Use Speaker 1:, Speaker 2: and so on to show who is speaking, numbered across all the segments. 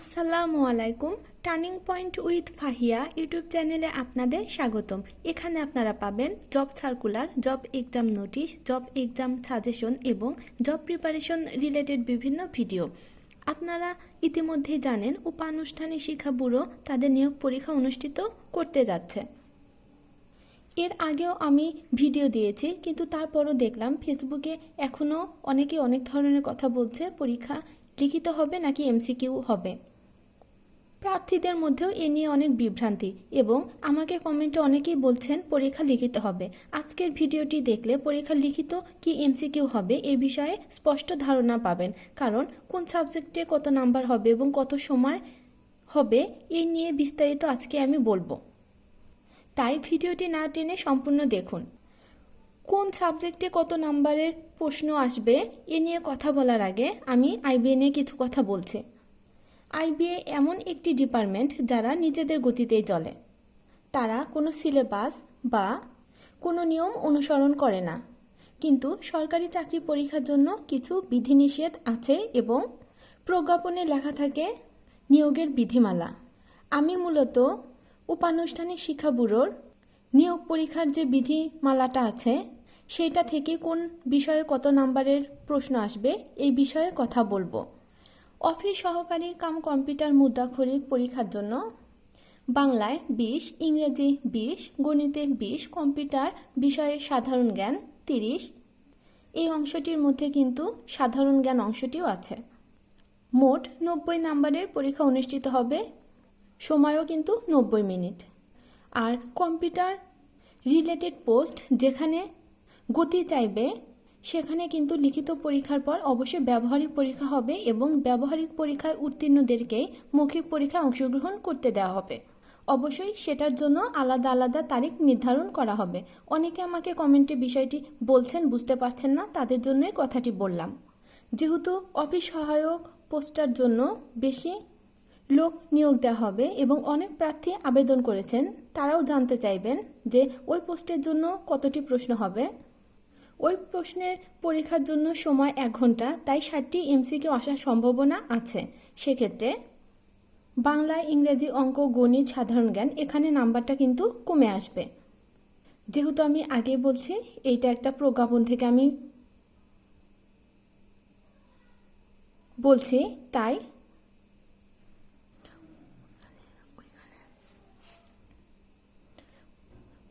Speaker 1: আসসালামু আলাইকুম turning point with Fahia YouTube চ্যানেলে আপনাদের স্বাগতম। এখানে আপনারা পাবেন job circular, job exam notice, job exam suggestion এবং জব প্রিপারেশন রিলেটেড বিভিন্ন ভিডিও। আপনারা ইতিমধ্যেই জানেন, উপানুষ্ঠানিক শিক্ষা ব্যুরো তাদের নিয়োগ পরীক্ষা অনুষ্ঠিত করতে যাচ্ছে। এর আগেও আমি ভিডিও দিয়েছি, কিন্তু তারপরও দেখলাম ফেসবুকে এখনও অনেকে অনেক ধরনের কথা বলছে, পরীক্ষা লিখিত হবে নাকি এমসিকিউ হবে। প্রার্থীদের মধ্যেও এ নিয়ে অনেক বিভ্রান্তি এবং আমাকে কমেন্টে অনেকেই বলছেন, পরীক্ষা লিখিত হবে। আজকের ভিডিওটি দেখলে পরীক্ষা লিখিত কি এমসিকিউ হবে এ বিষয়ে স্পষ্ট ধারণা পাবেন। কারণ কোন সাবজেক্টে কত নাম্বার হবে এবং কত সময় হবে এই নিয়ে বিস্তারিত আজকে আমি বলব। তাই ভিডিওটি না টেনে সম্পূর্ণ দেখুন। কোন সাবজেক্টে কত নাম্বারের প্রশ্ন আসবে এ নিয়ে কথা বলার আগে আমি আইবিএ নিয়ে কিছু কথা বলছি। আইবিএ এমন একটি ডিপার্টমেন্ট যারা নিজেদের গতিতেই চলে। তারা কোনো সিলেবাস বা কোনো নিয়ম অনুসরণ করে না। কিন্তু সরকারি চাকরি পরীক্ষার জন্য কিছু বিধিনিষেধ আছে এবং প্রজ্ঞাপনে লেখা থাকে নিয়োগের বিধিমালা। আমি মূলত উপানুষ্ঠানিক শিক্ষা ব্যুরোর নিয়োগ পরীক্ষার যে বিধিমালাটা আছে, সেটা থেকে কোন বিষয়ে কত নাম্বারের প্রশ্ন আসবে, এই বিষয়ে কথা বলব। অফিস সহকারী কাম কম্পিউটার মুদ্রাক্ষরিক পরীক্ষার জন্য। বাংলায় বিশ, ইংরেজি বিশ, গণিতে বিশ, কম্পিউটার বিষয়ে সাধারণ জ্ঞান তিরিশ। এই অংশটির মধ্যে কিন্তু সাধারণ জ্ঞান অংশটিও আছে। মোট নব্বই নাম্বারের পরীক্ষা অনুষ্ঠিত হবে। সময়ও কিন্তু নব্বই মিনিট। আর কম্পিউটার রিলেটেড পোস্ট যেখানে গতি চাইবে সেখানে কিন্তু লিখিত পরীক্ষার পর অবশ্যই ব্যবহারিক পরীক্ষা হবে এবং ব্যবহারিক পরীক্ষায় উত্তীর্ণদেরকেই মৌখিক পরীক্ষায় অংশগ্রহণ করতে দেওয়া হবে। অবশ্যই সেটার জন্য আলাদা আলাদা তারিখ নির্ধারণ করা হবে। অনেকে আমাকে কমেন্টে বিষয়টি বলছেন, বুঝতে পারছেন না, তাদের জন্যই কথাটি বললাম। যেহেতু অফিস সহায়ক পোস্টার জন্য বেশি লোক নিয়োগ দেওয়া হবে এবং অনেক প্রার্থী আবেদন করেছেন, তারাও জানতে চাইবেন যে ওই পোস্টের জন্য কতটি প্রশ্ন হবে। ওই প্রশ্নের পরীক্ষার জন্য সময় এক ঘণ্টা, তাই ষাটটি এমসিকিউ আসার সম্ভাবনা আছে। সেক্ষেত্রে বাংলা, ইংরেজি, অঙ্ক, গণিত, সাধারণ জ্ঞান, এখানে নাম্বারটা কিন্তু কমে আসবে। যেহেতু আমি আগে বলছি, এইটা একটা প্রজ্ঞাপন থেকে আমি বলছি, তাই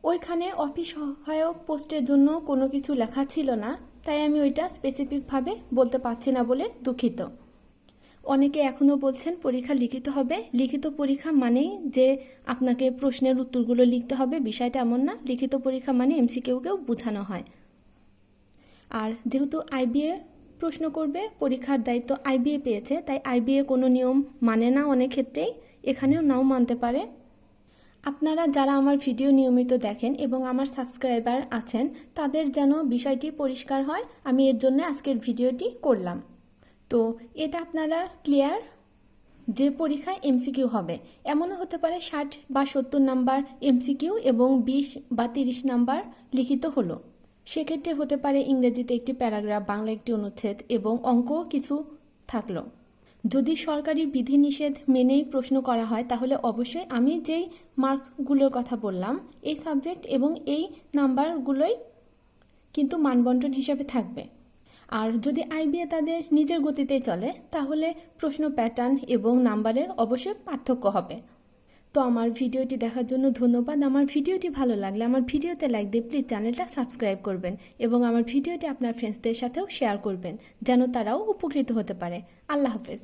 Speaker 1: ওইখানে অফিস সহায়ক পোস্টের জন্য কোনো কিছু লেখা ছিল না, তাই আমি ওইটা স্পেসিফিকভাবে বলতে পারছি না বলে দুঃখিত। অনেকে এখনও বলছেন পরীক্ষা লিখিত হবে। লিখিত পরীক্ষা মানেই যে আপনাকে প্রশ্নের উত্তরগুলো লিখতে হবে, বিষয়টা এমন না, লিখিত পরীক্ষা মানে এমসিকিউকেও বোঝানো হয়। আর যেহেতু আইবিএ প্রশ্ন করবে, পরীক্ষার দায়িত্ব আইবিএ পেয়েছে, তাই আইবিএ কোনো নিয়ম মানে না অনেক ক্ষেত্রেই, এখানেও নাও মানতে পারে। আপনারা যারা আমার ভিডিও নিয়মিত দেখেন এবং আমার সাবস্ক্রাইবার আছেন, তাদের যেন বিষয়টি পরিষ্কার হয়, আমি এর জন্য আজকের ভিডিওটি করলাম। তো এটা আপনারা ক্লিয়ার যে পরীক্ষায় এমসিকিউ হবে। এমনও হতে পারে ষাট বা সত্তর নাম্বার এমসিকিউ এবং বিশ বা তিরিশ নাম্বার লিখিত হলো। সেক্ষেত্রে হতে পারে ইংরেজিতে একটি প্যারাগ্রাফ বাংলা একটি অনুচ্ছেদ এবং অঙ্ক কিছু থাকল। যদি সরকারি বিধিনিষেধ মেনেই প্রশ্ন করা হয়, তাহলে অবশ্যই আমি যেই মার্কগুলোর কথা বললাম, এই সাবজেক্ট এবং এই নাম্বারগুলোই কিন্তু মানবন্টন হিসাবে থাকবে। আর যদি আইবিএ তাদের নিজের গতিতে চলে, তাহলে প্রশ্ন প্যাটার্ন এবং নাম্বারের অবশ্যই পার্থক্য হবে। তো আমার ভিডিওটি দেখার জন্য ধন্যবাদ। আমার ভিডিওটি ভালো লাগলে আমার ভিডিওতে লাইক দিয়ে প্লিজ চ্যানেলটা সাবস্ক্রাইব করবেন এবং আমার ভিডিওটি আপনার ফ্রেন্ডসদের সাথেও শেয়ার করবেন, যেন তারাও উপকৃত হতে পারে। আল্লাহ হাফেজ।